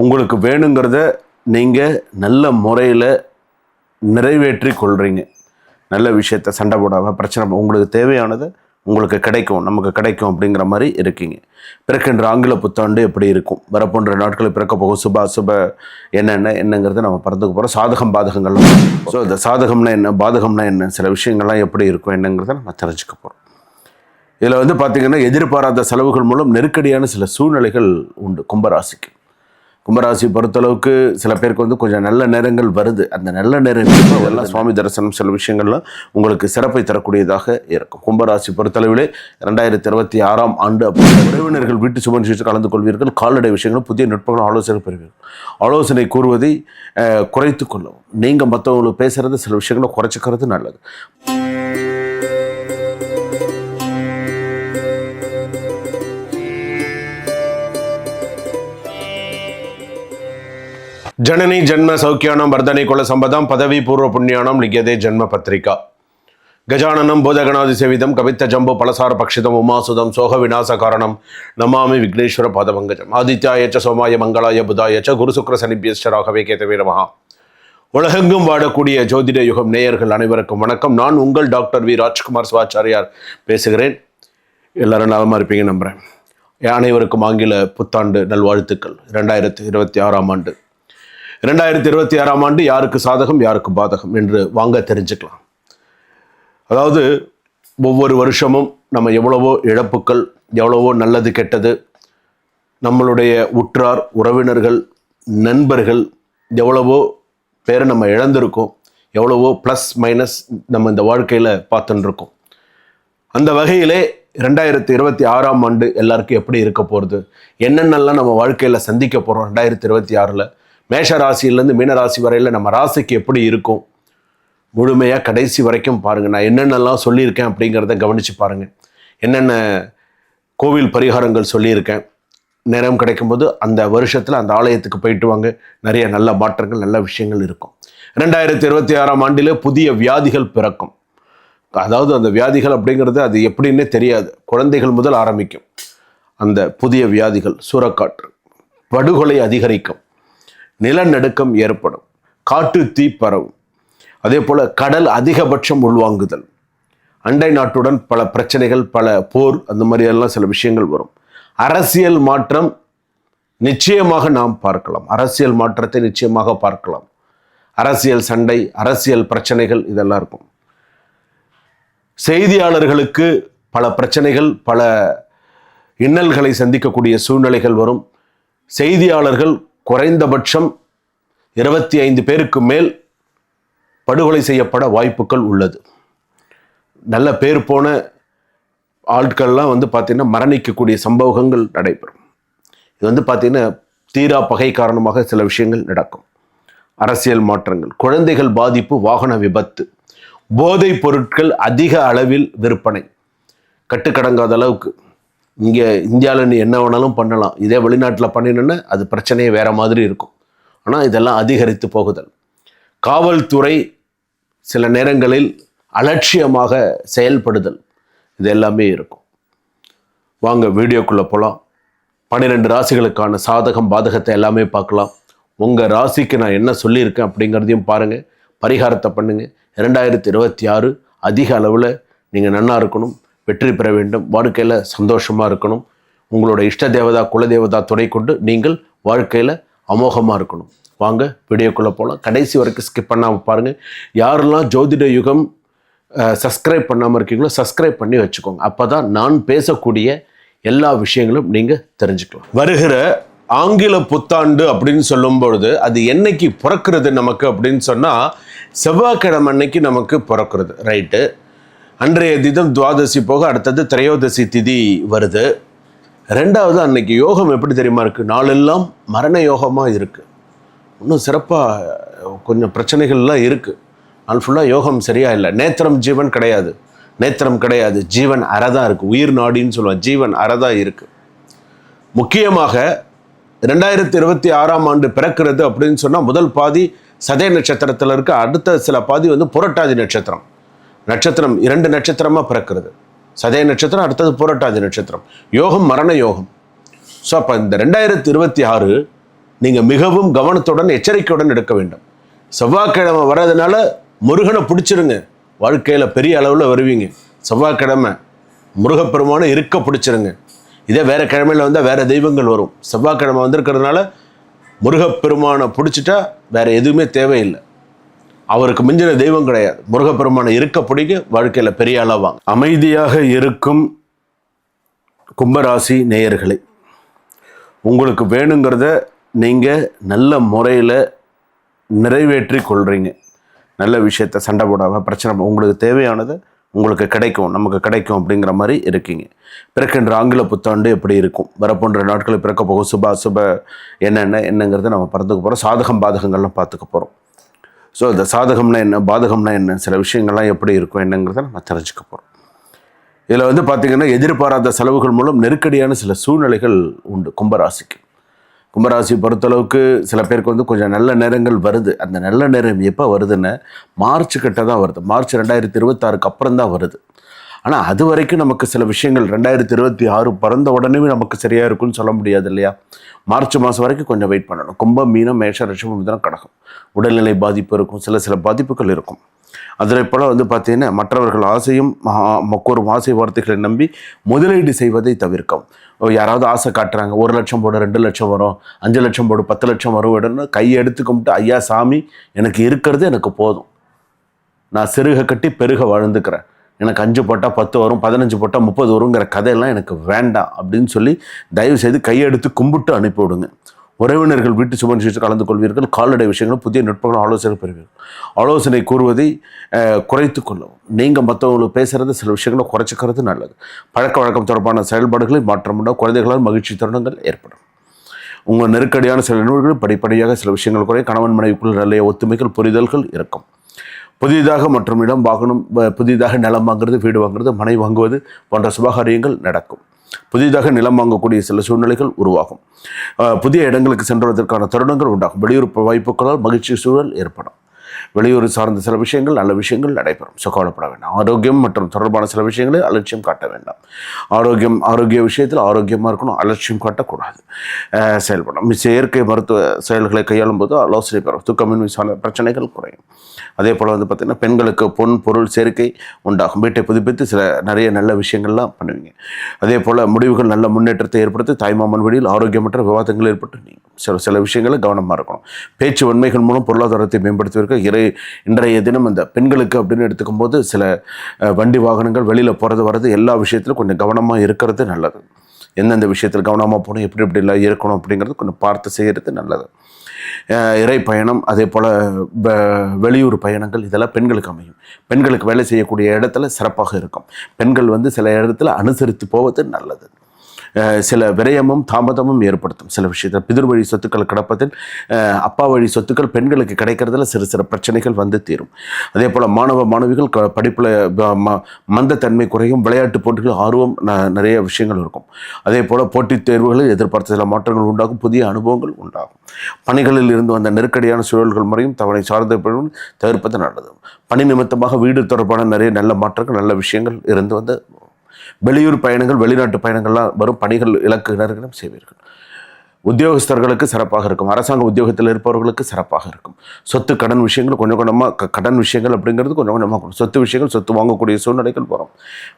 உங்களுக்கு வேணுங்கிறத நீங்கள் நல்ல முறையில் நிறைவேற்றி கொள்கிறீங்க நல்ல விஷயத்த சண்டை போடாமல் பிரச்சனை உங்களுக்கு தேவையானது உங்களுக்கு கிடைக்கும் நமக்கு கிடைக்கும் அப்படிங்கிற மாதிரி இருக்கீங்க. பிறக்கின்ற ஆங்கில புத்தாண்டு எப்படி இருக்கும்? வரப்போன்ற நாட்களில் பிறக்க போகும் சுப அசுப என்னென்ன என்னங்கிறத நம்ம பறந்துக்க போகிறோம் சாதகம் பாதகங்கள்லாம். ஸோ இந்த சாதகம்னா என்ன பாதகம்னா என்ன சில விஷயங்கள்லாம் எப்படி இருக்கும் என்னங்கிறத நம்ம தெரிஞ்சுக்க போகிறோம் இதில் வந்து பார்த்தீங்கன்னா எதிர்பாராத செலவுகள் மூலம் நெருக்கடியான சில சூழ்நிலைகள் உண்டு கும்பராசிக்கு. கும்பராசி பொறுத்தளவுக்கு சில பேருக்கு வந்து கொஞ்சம் நல்ல நேரங்கள் வருது. அந்த நல்ல நேரங்கள் இதெல்லாம் சுவாமி தரிசனம் சில விஷயங்கள்லாம் உங்களுக்கு சிறப்பை தரக்கூடியதாக இருக்கும். கும்பராசி பொறுத்தளவிலே ரெண்டாயிரத்தி இருபத்தி ஆறாம் ஆண்டு அப்போ உறவினர்கள் வீட்டு சுப நிகழ்ச்சியில் கலந்து கொள்வீர்கள். கால்நடை விஷயங்களும் புதிய நுட்பங்களும் ஆலோசனை பெறுவீர்கள். ஆலோசனை கூறுவதை அஹ், குறைத்துக் கொள்ளவும். நீங்கள் மற்றவங்களுக்கு பேசுறது சில விஷயங்களை குறைச்சிக்கிறது நல்லது. ஜனனி ஜென்ம சௌக்கியானம் வர்தனை குல சம்பதம் பதவி பூர்வ புண்ணியானம் லிங்கதே ஜென்ம பத்திரிகா. கஜானனம் போதகணாதி சேவிதம் கவித்த ஜம்பு பலசார பக்ஷிதம் உமாசுதம் சோக விநாச காரணம் நமாமி விக்னேஸ்வர பாதபங்கஜம் ஆதித்யாயச்ச சோமாய மங்களாய புதாயச்ச குரு சுக்கர சனிபியஸ்ட ராகவே உலகெங்கும் வாடக்கூடிய ஜோதிட யுகம் நேயர்கள் அனைவருக்கும் வணக்கம். நான் உங்கள் டாக்டர் வி. ராஜ்குமார் சிவாச்சாரியார் பேசுகிறேன். எல்லாரும் நலமாக இருப்பீங்க நம்புகிறேன் அனைவருக்கும் ஆங்கில புத்தாண்டு நல்வாழ்த்துக்கள். ரெண்டாயிரத்தி இருபத்தி ஆறாம் ஆண்டு. ரெண்டாயிரத்தி இருபத்தி ஆறாம் ஆண்டு யாருக்கு சாதகம் யாருக்கு பாதகம் என்று வாங்க தெரிஞ்சுக்கலாம். அதாவது ஒவ்வொரு வருஷமும் நம்ம எவ்வளவோ இழப்புக்கள் எவ்வளவோ நல்லது கெட்டது நம்மளுடைய உற்றார் உறவினர்கள் நண்பர்கள் எவ்வளவோ பேரை நம்ம இழந்திருக்கோம் எவ்வளவோ ப்ளஸ் மைனஸ் நம்ம இந்த வாழ்க்கையில் பார்த்துட்டுருக்கோம் அந்த வகையிலே ரெண்டாயிரத்தி இருபத்தி ஆறாம் ஆண்டு எல்லாருக்கும் எப்படி இருக்க போகிறது என்னென்னலாம் நம்ம வாழ்க்கையில் சந்திக்க போகிறோம் ரெண்டாயிரத்தி இருபத்தி ஆறில் மேஷ ராசியிலேருந்து மீன ராசி வரையில் நம்ம ராசிக்கு எப்படி இருக்கும்? முழுமையாக கடைசி வரைக்கும் பாருங்கள் நான் என்னென்னலாம் சொல்லியிருக்கேன் அப்படிங்கிறத கவனித்து பாருங்கள் என்னென்ன கோவில் பரிகாரங்கள் சொல்லியிருக்கேன். நேரம் கிடைக்கும்போது அந்த வருஷத்தில் அந்த ஆலயத்துக்கு போயிட்டு வாங்க. நிறைய நல்ல மாற்றங்கள் நல்ல விஷயங்கள் இருக்கும். ரெண்டாயிரத்தி இருபத்தி ஆறாம் ஆண்டில் புதிய வியாதிகள் பிறக்கும். அதாவது அந்த வியாதிகள் அப்படிங்கிறது அது எப்படின்னே தெரியாது. குழந்தைகள் முதல் ஆரம்பிக்கும். அந்த புதிய வியாதிகள் சூறக்காற்று படுகொலை அதிகரிக்கும். நிலநடுக்கம் ஏற்படும். காட்டு தீ பரவும். அதே போல் கடல் அதிகபட்சம் உள்வாங்குதல். அண்டை நாட்டுடன் பல பிரச்சனைகள் பல போர் அந்த மாதிரியெல்லாம் சில விஷயங்கள் வரும். அரசியல் மாற்றம் நிச்சயமாக நாம் பார்க்கலாம். அரசியல் மாற்றத்தை நிச்சயமாக பார்க்கலாம். அரசியல் சண்டை அரசியல் பிரச்சனைகள் இதெல்லாம் இருக்கும். செய்தியாளர்களுக்கு பல பிரச்சனைகள் பல இன்னல்களை சந்திக்கக்கூடிய சூழ்நிலைகள் வரும். செய்தியாளர்கள் குறைந்தபட்சம் இருபத்தி ஐந்து பேருக்கு மேல் படுகொலை செய்யப்பட வாய்ப்புகள் உள்ளது. நல்ல பேர் போன ஆட்கள்லாம் வந்து பார்த்திங்கன்னா மரணிக்கக்கூடிய சம்பவங்கள் நடைபெறும். இது வந்து பார்த்தீங்கன்னா தீரா பகை காரணமாக சில விஷயங்கள் நடக்கும். அரசியல் மாற்றங்கள் குழந்தைகள் பாதிப்பு வாகன விபத்து போதைப் பொருட்கள் அதிக அளவில் விற்பனை. கட்டுக்கடங்காத அளவுக்கு இங்கே இந்தியாவில் நீ என்ன வேணாலும் பண்ணலாம். இதே வெளிநாட்டில் பண்ணினோன்னா அது பிரச்சனையே வேறு மாதிரி இருக்கும். ஆனால் இதெல்லாம் அதிகரித்து போகுதல். காவல்துறை சில நேரங்களில் அலட்சியமாக செயல்படுதல். இது எல்லாமே இருக்கும். வாங்க வீடியோக்குள்ளே போகலாம் பன்னிரெண்டு ராசிகளுக்கான சாதகம் பாதகத்தை எல்லாமே பார்க்கலாம். உங்கள் ராசிக்கு நான் என்ன சொல்லியிருக்கேன் அப்படிங்கிறதையும் பாருங்கள் பரிகாரத்தை பண்ணுங்கள் இரண்டாயிரத்தி இருபத்தி ஆறு அதிக அளவில் நீங்கள் நன்னா இருக்கணும். வெற்றி பெற வேண்டும். வாழ்க்கையில் சந்தோஷமாக இருக்கணும். உங்களோட இஷ்ட தேவதா குலதேவதா துணை கொண்டு நீங்கள் வாழ்க்கையில் அமோகமாக இருக்கணும். வாங்க வீடியோக்குள்ளே போகலாம் கடைசி வரைக்கும் ஸ்கிப் பண்ணாமல் பாருங்கள் யாரெல்லாம் ஜோதிட யுகம் சப்ஸ்கிரைப் பண்ணாமல் இருக்கீங்களோ சப்ஸ்கிரைப் பண்ணி வச்சுக்கோங்க. அப்போ தான் நான் பேசக்கூடிய எல்லா விஷயங்களும் நீங்கள் தெரிஞ்சுக்கலாம். வருகிற ஆங்கில புத்தாண்டு அப்படின்னு சொல்லும் பொழுது அது என்னைக்கு பிறக்கிறது நமக்கு அப்படின்னு சொன்னால் செவ்வாய்க்கிழமை அன்னைக்கு நமக்கு பிறக்கிறது. ரைட்டு அன்றைய தினம் துவாதசி போக அடுத்தது திரையோதசி திதி வருது. ரெண்டாவது அன்னைக்கு யோகம் எப்படி தெரியுமா இருக்குது நாளெல்லாம் மரண யோகமாக இருக்குது இன்னும் சிறப்பாக கொஞ்சம் பிரச்சனைகள்லாம் இருக்குது நாள் ஃபுல்லாக யோகம் சரியா இல்லை. நேத்திரம் ஜீவன் கிடையாது. நேத்திரம் கிடையாது. ஜீவன் அறதான் இருக்குது உயிர் நாடின்னு சொல்லுவாங்க. ஜீவன் அறதான் இருக்குது முக்கியமாக ரெண்டாயிரத்தி இருபத்தி ஆறாம் ஆண்டு பிறக்கிறது அப்படின்னு சொன்னால் முதல் பாதி சதய நட்சத்திரத்தில் இருக்க. அடுத்த சில பாதி வந்து புரட்டாதி நட்சத்திரம். நட்சத்திரம் இரண்டு நட்சத்திரமாக பிறக்கிறது. சதய நட்சத்திரம் அடுத்தது புரட்டாதி நட்சத்திரம். யோகம் மரண யோகம். ஸோ அப்போ இந்த ரெண்டாயிரத்தி இருபத்தி ஆறு நீங்கள் மிகவும் கவனத்துடன் எச்சரிக்கையுடன் எடுக்க வேண்டும். செவ்வாய்க்கிழமை வர்றதுனால முருகனை பிடிச்சிருங்க. வாழ்க்கையில் பெரிய அளவில் வருவீங்க. செவ்வாய்க்கிழமை முருகப்பெருமானை இருக்க பிடிச்சிருங்க. இதே வேற கிழமையில் வந்தால் வேறு தெய்வங்கள் வரும். செவ்வாய்க்கிழமை வந்திருக்கிறதுனால முருகப்பெருமானை பிடிச்சிட்டா வேறு எதுவுமே தேவையில்லை. அவருக்கு மிஞ்சின தெய்வம் கிடையாது. முருகப்பெருமானை இருக்க பிடிக்க வாழ்க்கையில் பெரிய அளவாங்க அமைதியாக இருக்கும் கும்பராசி நேயர்களே உங்களுக்கு வேணுங்கிறத நீங்கள் நல்ல முறையில் நிறைவேற்றி கொள்கிறீங்க நல்ல விஷயத்த சண்டை போடாமல் பிரச்சனை உங்களுக்கு தேவையானது உங்களுக்கு கிடைக்கும் நமக்கு கிடைக்கும் அப்படிங்கிற மாதிரி இருக்கீங்க. பிறக்கின்ற ஆங்கில புத்தாண்டு எப்படி இருக்கும்? வரப்போன்ற நாட்களில் பிறக்க போகும் சுப அசுப என்னென்ன என்னங்கிறத நம்ம பறந்துக்க போகிறோம் சாதகம் பாதகங்கள்லாம் பார்த்துக்க போகிறோம் ஸோ இந்த சாதகம்னா என்ன பாதகம்னா என்ன சில விஷயங்கள்லாம் எப்படி இருக்கும் என்னங்கிறத நம்ம தெரிஞ்சுக்க போகிறோம் இதில் வந்து பார்த்திங்கன்னா எதிர்பாராத செலவுகள் மூலம் நெருக்கடியான சில சூழ்நிலைகள் உண்டு கும்பராசிக்கு. கும்பராசி பொறுத்தளவுக்கு சில பேருக்கு வந்து கொஞ்சம் நல்ல நேரங்கள் வருது. அந்த நல்ல நேரம் எப்போ வருதுன்னு மார்ச் கிட்ட தான் வருது. மார்ச் ரெண்டாயிரத்தி இருபத்தாறுக்கு அப்புறம் தான் வருது. ஆனால் அது வரைக்கும் நமக்கு சில விஷயங்கள் ரெண்டாயிரத்தி இருபத்தி ஆறு பிறந்த உடனே நமக்கு சரியாக இருக்கும்னு சொல்ல முடியாது இல்லையா? மார்ச் மாதம் வரைக்கும் கொஞ்சம் வெயிட் பண்ணணும். கும்பம் மீனம் மேஷ ரிஷபம் இதெல்லாம் கடகம். உடல்நிலை பாதிப்பு இருக்கும். சில சில பாதிப்புகள் இருக்கும். அதில் போல் வந்து பார்த்தீங்கன்னா மற்றவர்கள் ஆசையும் மகா- மக்கோரும் ஆசை வார்த்தைகளை நம்பி முதலீடு செய்வதை தவிர்க்கும் யாராவது ஆசை காட்டுறாங்க. ஒரு லட்சம் போடு ரெண்டு லட்சம் வரும். அஞ்சு லட்சம் போடு பத்து லட்சம் வரும். இடம்னு கையை எடுத்து கும்பிட்டு ஐயா சாமி எனக்கு இருக்கிறது எனக்கு போதும். நான் சிறுக கட்டி பெருக வாழ்ந்துக்கிறேன். எனக்கு அஞ்சு போட்டால் பத்து வரும் பதினஞ்சு போட்டால் முப்பது வருங்கிற கதையெல்லாம் எனக்கு வேண்டாம் அப்படின்னு சொல்லி தயவு செய்து கையெடுத்து கும்பிட்டு அனுப்பிவிடுங்க. உறவினர்கள் வீட்டு சுப நிகழ்ச்சியில் கலந்து கொள்வீர்கள் கால்நடை விஷயங்களும் புதிய நுட்பங்களும் ஆலோசனை பெறுவீர்கள். ஆலோசனை கூறுவதை குறைத்து கொள்ளவும் நீங்கள் மற்றவங்களுக்கு பேசுகிறது சில விஷயங்களை குறைச்சிக்கிறது நல்லது. பழக்க வழக்கம் தொடர்பான செயல்பாடுகளில் மாற்றம் உண்டா குழந்தைகளால் மகிழ்ச்சி தருணங்கள் ஏற்படும். உங்கள் நெருக்கடியான சில நிகழ்வுகள் படிப்படியாக சில விஷயங்கள் குறை கணவன் மனைவிக்குள் நிறைய ஒத்துமைகள் புரிதல்கள் இருக்கும். புதிதாக மற்றும் இடம் வாங்கணும் புதிதாக நிலம் வாங்குறது வீடு வாங்குறது மனை வாங்குவது போன்ற சுபகாரியங்கள் நடக்கும். புதிதாக நிலம் வாங்கக்கூடிய சில சூழ்நிலைகள் உருவாகும். புதிய இடங்களுக்கு சென்றுவதற்கான தருணங்கள் உண்டாகும். வெளியூர் வாய்ப்புகளால் மகிழ்ச்சி சூழல் ஏற்படும். வெளியூர் சார்ந்த சில விஷயங்கள் நல்ல விஷயங்கள் நடைபெறும். ஸோ கவலைப்பட வேண்டாம். ஆரோக்கியம் மற்றும் தொடர்பான சில விஷயங்களை அலட்சியம் காட்ட வேண்டாம். ஆரோக்கியம் ஆரோக்கிய விஷயத்தில் ஆரோக்கியமாக இருக்கணும் அலட்சியம் காட்டக்கூடாது. செயல்படும் செயற்கை மருத்துவ செயல்களை கையாளும் போது ஆலோசனை பெறும். தூக்கமின்மை சார்ந்த பிரச்சனைகள் குறையும். அதே போல் வந்து பார்த்திங்கன்னா பெண்களுக்கு பொன் பொருள் சேர்க்கை உண்டாகும். வீட்டை புதுப்பித்து சில நிறைய நல்ல விஷயங்கள்லாம் பண்ணுவீங்க. அதே போல் முடிவுகள் நல்ல முன்னேற்றத்தை ஏற்படுத்தி தாய்மாமன் வழியில் ஆரோக்கியமற்ற விவாதங்கள் ஏற்பட்டு நீங்கள் சில சில விஷயங்களை கவனமாக இருக்கணும். பேச்சு வன்மைகள் மூலம் பொருளாதாரத்தை மேம்படுத்துவதற்கு இறை இன்றைய தினம் இந்த பெண்களுக்கு அப்படின்னு எடுத்துக்கும் போது சில வண்டி வாகனங்கள் வெளியில் போகிறது வர்றது எல்லா விஷயத்திலும் கொஞ்சம் கவனமாக இருக்கிறது நல்லது. எந்தெந்த விஷயத்தில் கவனமாக போகணும் எப்படி இப்படிலாம் இருக்கணும் அப்படிங்கிறது கொஞ்சம் பார்த்து செய்கிறது நல்லது. இறை பயணம் அதே போல் வெளியூர் பயணங்கள் இதெல்லாம் பெண்களுக்கு அமையும். பெண்களுக்கு வேலை செய்யக்கூடிய இடத்துல சிறப்பாக இருக்கும். பெண்கள் வந்து சில இடத்துல அனுசரித்து போவது நல்லது. சில விரயமும் தாமதமும் ஏற்படுத்தும். சில விஷயத்தில் பிதிர் வழி சொத்துக்கள் கிடப்பதில் அப்பா வழி சொத்துக்கள் பெண்களுக்கு கிடைக்கிறதுல சிறு சிறு பிரச்சனைகள் வந்து தீரும். அதே போல் மாணவ மாணவிகள் க படிப்பில் மந்தத்தன்மை குறையும் விளையாட்டு போட்டிகள் ஆர்வம் ந- நிறைய விஷயங்கள் இருக்கும். அதே போல் போட்டித் தேர்வுகளில் எதிர்பார்த்த சில மாற்றங்கள் உண்டாகும் புதிய அனுபவங்கள் உண்டாகும். பணிகளில் இருந்து வந்த நெருக்கடியான சூழல்கள் முறையும் தவணை சார்ந்த தவிர்ப்பது நல்லது. பணி நிமித்தமாக வீடு தொடர்பான நிறைய நல்ல மாற்றங்கள் நல்ல விஷயங்கள் இருந்து வந்து வெளியூர் பயணங்கள் வெளிநாட்டு பயணங்கள்லாம் வரும் பணிகள் இலக்குகளும் செய்வீர்கள். உத்தியோகஸ்தர்களுக்கு சிறப்பாக இருக்கும். அரசாங்க உத்தியோகத்தில் இருப்பவர்களுக்கு சிறப்பாக இருக்கும். சொத்து கடன் விஷயங்கள் கொஞ்சம் கொஞ்சமாக கடன் விஷயங்கள் அப்படிங்கிறது கொஞ்சம் கொஞ்சமாக சொத்து விஷயங்கள் சொத்து வாங்கக்கூடிய சூழ்நிலைகள் வரும்.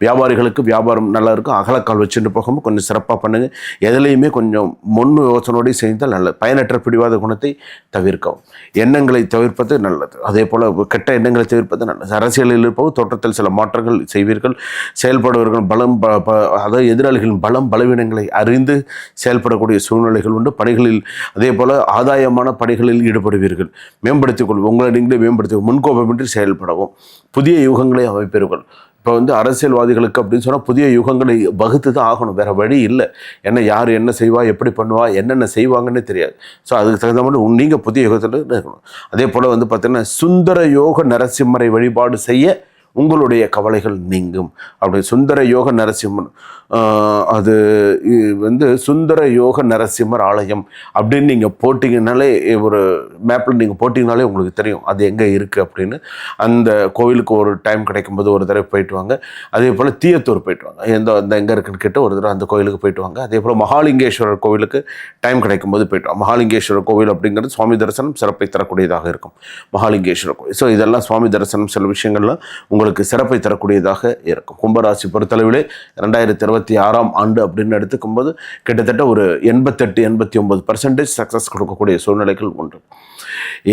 வியாபாரிகளுக்கு வியாபாரம் நல்லா இருக்கும். அகலக்கால் வச்சுட்டு போகாமல் கொஞ்சம் சிறப்பாக பண்ணுங்க. எதுலேயுமே கொஞ்சம் முன் யோசனோடய செய்தால் நல்லது. பயனற்ற பிடிவாத குணத்தை தவிர்க்கவும். எண்ணங்களை தவிர்ப்பது நல்லது. அதே போல் கெட்ட எண்ணங்களை தவிர்ப்பது நல்லது. அரசியலில் இருப்பவும் தோற்றத்தில் சில மாற்றங்கள் செய்வீர்கள். செயல்படுவர்கள் பலம் ப- ப- அதாவது எதிராளிகளின் பலம் பலவீனங்களை அறிந்து செயல்படக்கூடிய சூழ்நிலைகள் உண்டு. பணிகளில் அதே போல் ஆதாயமான பணிகளில் ஈடுபடுவீர்கள். மேம்படுத்திக் கொள்வோம் உங்களை நீங்களே மேம்படுத்தி முன்கோபமின்றி செயல்படவும். புதிய யுகங்களை அமைப்பீர்கள். இப்போ வந்து அரசியல்வாதிகளுக்கு அப்படின்னு சொன்னால் புதிய யுகங்களை வகுத்து தான் ஆகணும். வேறு வழி இல்லை. என்ன யார் என்ன செய்வா எப்படி பண்ணுவா என்னென்ன செய்வாங்கன்னு தெரியாது. ஸோ அதுக்கு தகுந்த மாதிரி நீங்கள் புதிய யுகத்தில் இருக்கணும். அதே போல் வந்து பார்த்திங்கன்னா சுந்தர யோக நரசிம்மரை வழிபாடு செய்ய உங்களுடைய கவலைகள் நீங்கும். அப்படி சுந்தர யோக நரசிம்மன் அது வந்து சுந்தர யோக நரசிம்மர் ஆலயம் அப்படின்னு நீங்கள் போட்டிங்கனாலே ஒரு மேப்பில் நீங்கள் போட்டிங்கனாலே உங்களுக்கு தெரியும். அது எங்கே இருக்குது அப்படின்னு. அந்த கோவிலுக்கு ஒரு டைம் கிடைக்கும்போது ஒரு தடவை போயிட்டு வாங்க. அதே போல் தீயத்தூர் போயிட்டு வாங்க. எந்த அந்த எங்கே இருக்குன்னு கேட்டு ஒரு தடவை அந்த கோவிலுக்கு போயிட்டு வாங்க. அதே போல் மகாலிங்கேஸ்வரர் கோவிலுக்கு டைம் கிடைக்கும்போது போயிட்டு வாங்க. மகாலிங்கேஸ்வரர் கோவில் அப்படிங்கிறது சுவாமி தரிசனம் சிறப்பை தரக்கூடியதாக இருக்கும். மகாலிங்கேஸ்வரர் கோவில். ஸோ இதெல்லாம் சுவாமி தரிசனம் சில விஷயங்கள்லாம் உங்களுக்கு சிறப்பை தரக்கூடியதாக இருக்கும். கும்பராசி பொறுத்தளவிலே ரெண்டாயிரத்தி இருபத்தி ஆறாம் ஆண்டு அப்படின்னு எடுத்துக்கும்போது கிட்டத்தட்ட ஒரு எண்பத்தெட்டு எண்பத்தி ஒன்பது பர்சன்டேஜ் சக்ஸஸ் கொடுக்கக்கூடிய சூழ்நிலைகள் உண்டு.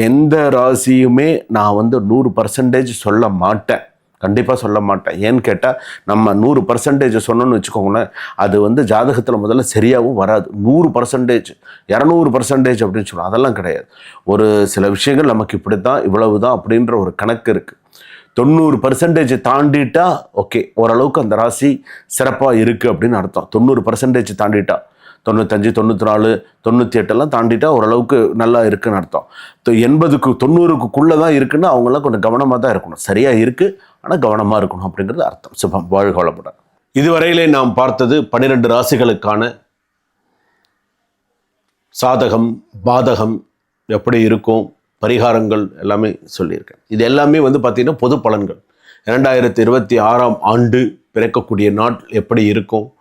எந்த ராசியுமே நான் வந்து நூறு பர்சன்டேஜ் சொல்ல மாட்டேன். கண்டிப்பாக சொல்ல மாட்டேன். ஏன்னு கேட்டால் நம்ம நூறு பர்சன்டேஜ் சொன்னோன்னு வச்சுக்கோங்களேன் அது வந்து ஜாதகத்தில் முதல்ல சரியாகவும் வராது. நூறு பர்சன்டேஜ் இரநூறு பர்சன்டேஜ் அப்படின்னு சொல்லுவோம். அதெல்லாம் கிடையாது. ஒரு சில விஷயங்கள் நமக்கு இப்படி தான் இவ்வளவு தான் அப்படின்ற ஒரு கணக்கு இருக்குது தொண்ணூறு பர்சன்டேஜ் தாண்டிட்டா ஓகே ஓரளவுக்கு அந்த ராசி சிறப்பாக இருக்குது அப்படின்னு அர்த்தம். தொண்ணூறு பர்சன்டேஜ் தாண்டிட்டா தொண்ணூத்தஞ்சு தொண்ணூற்றி நாலு தொண்ணூற்றி எட்டெல்லாம் தாண்டிட்டா ஓரளவுக்கு நல்லா இருக்குன்னு அர்த்தம். எண்பதுக்கு தொண்ணூறுக்குள்ளே தான் இருக்குன்னா அவங்களாம் கொஞ்சம் கவனமாக தான் இருக்கணும். சரியாக இருக்குது ஆனால் கவனமாக இருக்கணும் அப்படிங்கிறது அர்த்தம். சுபம் வாழ்கோளப்பட இதுவரையிலே நாம் பார்த்தது பன்னிரெண்டு ராசிகளுக்கான சாதகம் பாதகம் எப்படி இருக்கும்? பரிகாரங்கள் எல்லாமே சொல்லியிருக்கேன். இது எல்லாமே வந்து பார்த்திங்கன்னா பொது பலன்கள். இரண்டாயிரத்தி இருபத்தி ஆறாம் ஆண்டு பிறக்கக்கூடிய நாள் எப்படி இருக்கும்?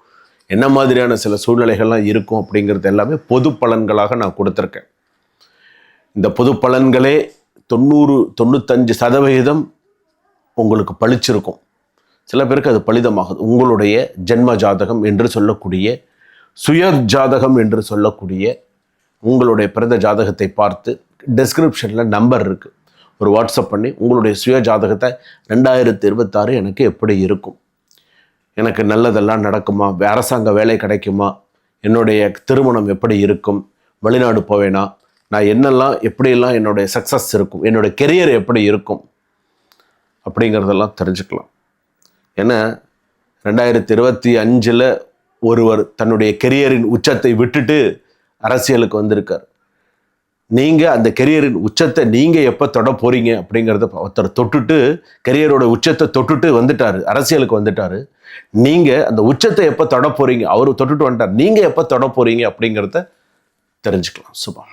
என்ன மாதிரியான சில சூழ்நிலைகள்லாம் இருக்கும் அப்படிங்கிறது எல்லாமே பொது பலன்களாக நான் கொடுத்துருக்கேன். இந்த பொது பலன்களே தொண்ணூறு தொண்ணூத்தஞ்சு சதவிகிதம் உங்களுக்கு பளிச்சிருக்கும். சில பேருக்கு அது பலிதமாகுது. உங்களுடைய ஜென்ம ஜாதகம் என்று சொல்லக்கூடிய சுய ஜாதகம் என்று சொல்லக்கூடிய உங்களுடைய பிறந்த ஜாதகத்தை பார்த்து டெஸ்கிரிப்ஷனில் நம்பர் இருக்குது ஒரு வாட்ஸ்அப் பண்ணி உங்களுடைய சுய ஜாதகத்தை ரெண்டாயிரத்தி இருபத்தாறு எனக்கு எப்படி இருக்கும்? எனக்கு நல்லதெல்லாம் நடக்குமா? அரசாங்க வேலை கிடைக்குமா? என்னுடைய திருமணம் எப்படி இருக்கும்? வெளிநாடு போவேனா? நான் என்னெல்லாம் எப்படியெல்லாம் என்னுடைய சக்ஸஸ் இருக்கும்? என்னுடைய கெரியர் எப்படி இருக்கும்? அப்படிங்கிறதெல்லாம் தெரிஞ்சுக்கலாம். ஏன்னா ரெண்டாயிரத்தி இருபத்தி அஞ்சில் ஒருவர் தன்னுடைய கெரியரின் உச்சத்தை விட்டுட்டு அரசியலுக்கு வந்திருக்கார். நீங்கள் அந்த கெரியரின் உச்சத்தை நீங்கள் எப்போ தொட போகிறீங்க அப்படிங்கிறத ஒருத்தர் தொட்டுட்டு கெரியரோட உச்சத்தை தொட்டுட்டு வந்துட்டாரு அரசியலுக்கு வந்துட்டார். நீங்கள் அந்த உச்சத்தை எப்போ தொட போகிறீங்க அவர் தொட்டுட்டு வந்துட்டார் நீங்கள் எப்போ தொட போகிறீங்க அப்படிங்கிறத தெரிஞ்சுக்கலாம். சுபம்.